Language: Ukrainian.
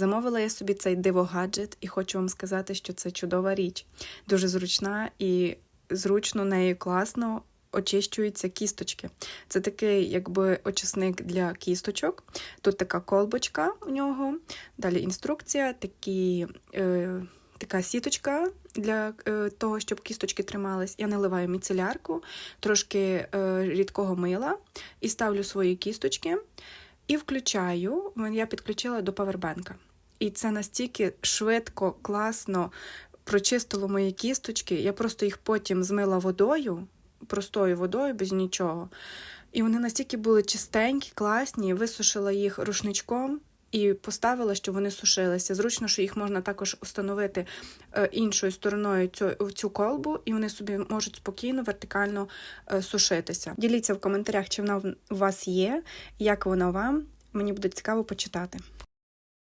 Замовила я собі цей диво-гаджет і хочу вам сказати, що це чудова річ. Дуже зручна і зручно нею класно очищуються кісточки. Це такий, якби очисник для кісточок. Тут така колбочка у нього, далі інструкція, такі. Е, Така сіточка для е, того, щоб кісточки тримались. Я наливаю міцелярку, трошки е, рідкого мила і ставлю свої кісточки. І включаю, я підключила до павербенка. І це настільки швидко, класно прочистило мої кісточки. Я просто їх потім змила водою, простою водою, без нічого. І вони настільки були чистенькі, класні, висушила їх рушничком. І поставила, щоб вони сушилися. Зручно, що їх можна також установити е, іншою стороною цю, цю колбу, і вони собі можуть спокійно, вертикально е, сушитися. Діліться в коментарях, чи вона у вас є, як вона вам. Мені буде цікаво почитати.